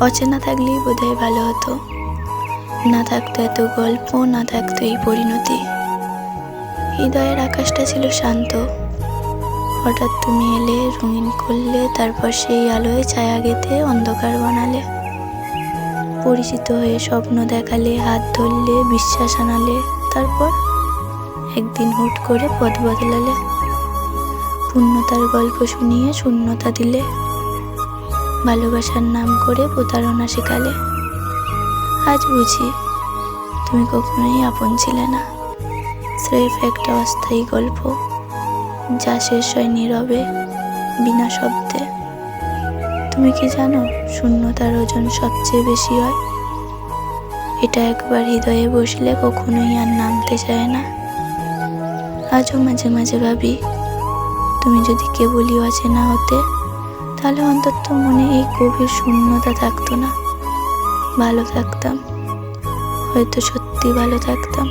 অচেনা থাকলেই বোধহয় ভালো হতো। না থাকতো এত গল্প, না থাকতো এই পরিণতি। হৃদয়ের আকাশটা ছিল শান্ত। হঠাৎ তুমি এলে, রঙিন করলে, তারপর সেই আলোয় ছায়া গেঁথে অন্ধকার বানালে। পরিচিত হয়ে স্বপ্ন দেখালে, হাত ধরলে, বিশ্বাস আনালে, তারপর একদিন হুট করে পথ বদলালে। পূর্ণতার গল্প শুনিয়ে শূন্যতা দিলে। ভালোবাসার নাম করে প্রতারণা শেখালে। আজ বুঝি তুমি কখনোই আপন ছিলে না। স্রেফ একটা অস্থায়ী গল্প, যা শেষ হয় নীরবে, বিনা শব্দে। তুমি কি জানো শূন্যতার ওজন সবচেয়ে বেশি হয়? এটা একবার হৃদয়ে বসলে কখনোই আর নামতে চায় না। আজও মাঝে মাঝে ভাবি, তুমি যদি কেবলই অচেনা হতে তাহলে অন্তত মনে এই গভীর শূন্যতা থাকতো না। ভালো থাকতাম। হয়তো সত্যি ভালো থাকতাম।